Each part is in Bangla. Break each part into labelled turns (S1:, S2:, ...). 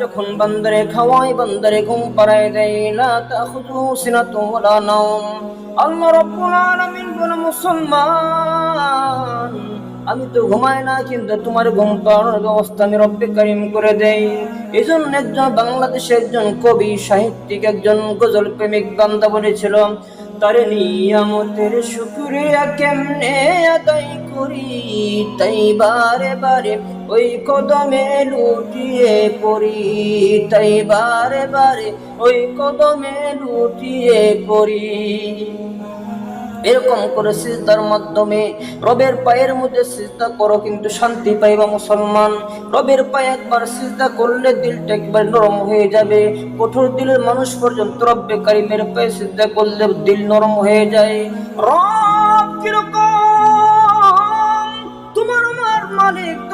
S1: যখন বান্দারে খাওয়াই বান্দারে ঘুম পাড়ায় দেয়, লা তাখুযুহু সিনাতুন ওয়ালা নাওম। আল্লাহ রব্বুল আলামিন বলে, মুসলমান, আমি তো ঘুমাই না, কিন্তু তোমার ঘুম পাড়ানোর ব্যবস্থা আমি রব্বে কারিম করে দেই। এই জন্য একজন বাংলাদেশের একজন কবি, সাহিত্যিক, একজন গজল প্রেমিক বান্দা বলেছিল, তার নিয়ামতের শুক্রিয়া কেমনে আদায় করি? তাই বারে বারে ওই কদমে লুটিয়ে পড়ি, তাই বারে বারে ওই কদমে লুটিয়ে পড়ি। এরকম করে সিজদার মাধ্যমে রবের পায়ের মধ্যে সিজদা করো, কিন্তু শান্তি পাইবা মুসলমান। রবের পায়ে একবার সিজদা করলে দিলটা একবার নরম হয়ে যাবে। কঠোর দিলের মানুষ পর্যন্ত রব্বে কারিমের পায়ে সিজদা করলে দিল নরম হয়ে যায়। রব কীরকম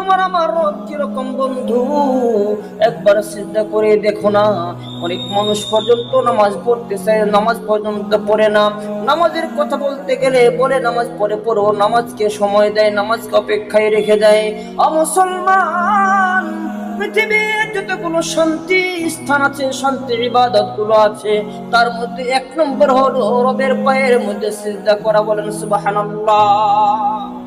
S1: তোমার আমার কীরকম বন্ধু? একবার চিন্তা করে দেখো না, অনেক মানুষ পর্যন্ত নামাজ পড়তে চায়, নামাজ পর্যন্ত পড়ে না। নামাজের কথা বলতে গেলে বলে নামাজ পড়ে পড়ো, নামাজকে সময় দেয়, নামাজকে অপেক্ষায় রেখে দেয়। মুসলমান, পৃথিবীর যতগুলো শান্তি স্থান আছে শান্তি ইবাদতগুলো আছে, তার মধ্যে এক নম্বর হলো রবের পায়ের মধ্যে সিজদা করা বলেন সুবহানাল্লাহ।